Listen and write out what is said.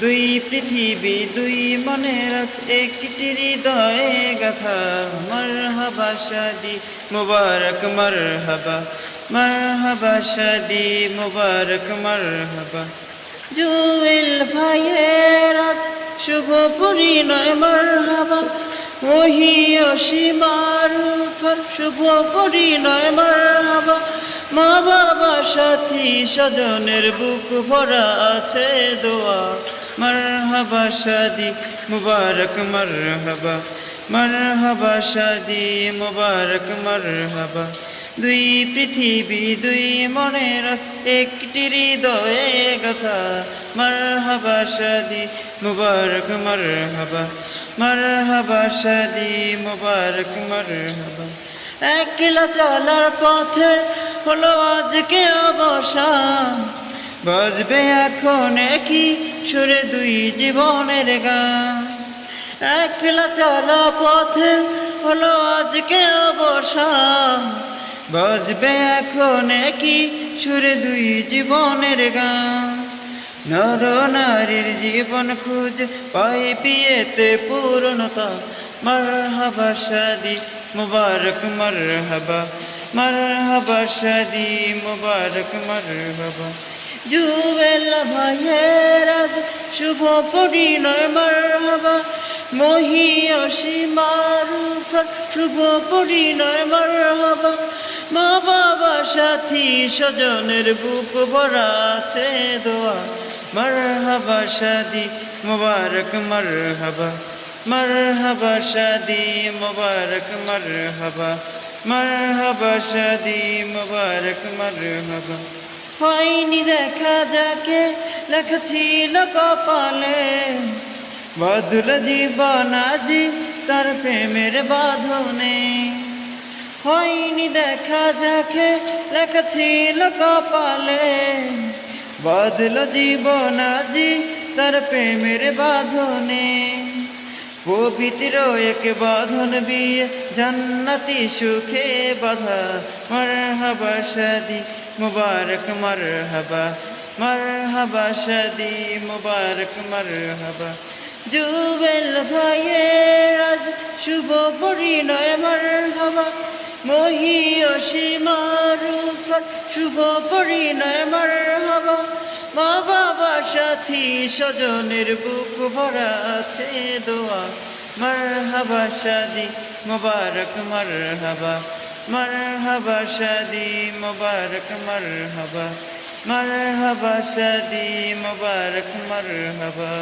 দুই পৃথিবী, দুই মনের আছে, একটি হৃদয়ে গাথা। মর হবা শাদি, মুবারক মর হবা মর হবা শাদি, মুবারক মর হবা জুয়েল ভাইয়ের আজ শুভ পরিণয় হবা ওহি অসীমার উপর শুভ পরিণয় মর হবা মা বাবা সাথী স্বজনের বুক ভরা আছে দোয়া। মারহাবা শাদি, মুবারক মারহাবা। মারহাবা শাদি, মুবারক মারহাবা। দুই পৃথিবী, দুই মনের একটি হৃদয়ে কথা মারহাবা শাদি, মুবারক মারহাবা। মারহাবা শাদি, মুবারক মারহাবা। একলা চলার পথে হলো আজকে অবসান। বাজবে এখন কি সুরে দুই জীবনের গান। একলা চলা পথে, হলো আজকে অবসান। বাজবে এখন কি সুরে দুই জীবনের গান। নর নারীর জীবন খুঁজ পাই পিয়েতে পূর্ণতা। মারহাবা শাদি, মুবারক মারহাবা। মারহাবা শাদি, মুবারক মারহাবা। জুবেল ভাইয়ের আজ শুভ পরিণয় মারহাবা মহি অসীমার উপর শুভ পরিণয় মারহাবা মা বাবা সাথী স্বজনের বুক ভরা আছে দোয়া। মারহাবা শাদি মুবারক মারহাবা। মারহাবা শাদি মুবারক মারহাবা। মারহাবা শাদি মুবারক মারহাবা। হয়নি দেখা যাকে লেখা ছিল কপালে। বদল জীবন আজি তার প্রেমের বাঁধনে। হয়নি দেখা যাকে লেখা ছিল কপালে। বদল জীবন আজি তার প্রেমের বাঁধনে। পবিত্র এক বাঁধন বিয়ে, জান্নাতি সুখে বাধা মর হবা শাদি মুবারক মর হবা মর হবা শাদি মুবারক মর হবা জুবেল ভাইয়ের আজ শুভ পরিণয় মর হবা মহি অসীমার উপর শুভ পরিণয় মর হবা মা বাবা সাথী স্বজনের বুক ভরা আছে দোয়া। মারহাবা শাদি মুবারক মারহাবা। মারহাবা শাদি মুবারক মারহাবা মারহাবা শাদি মুবারক মারহাবা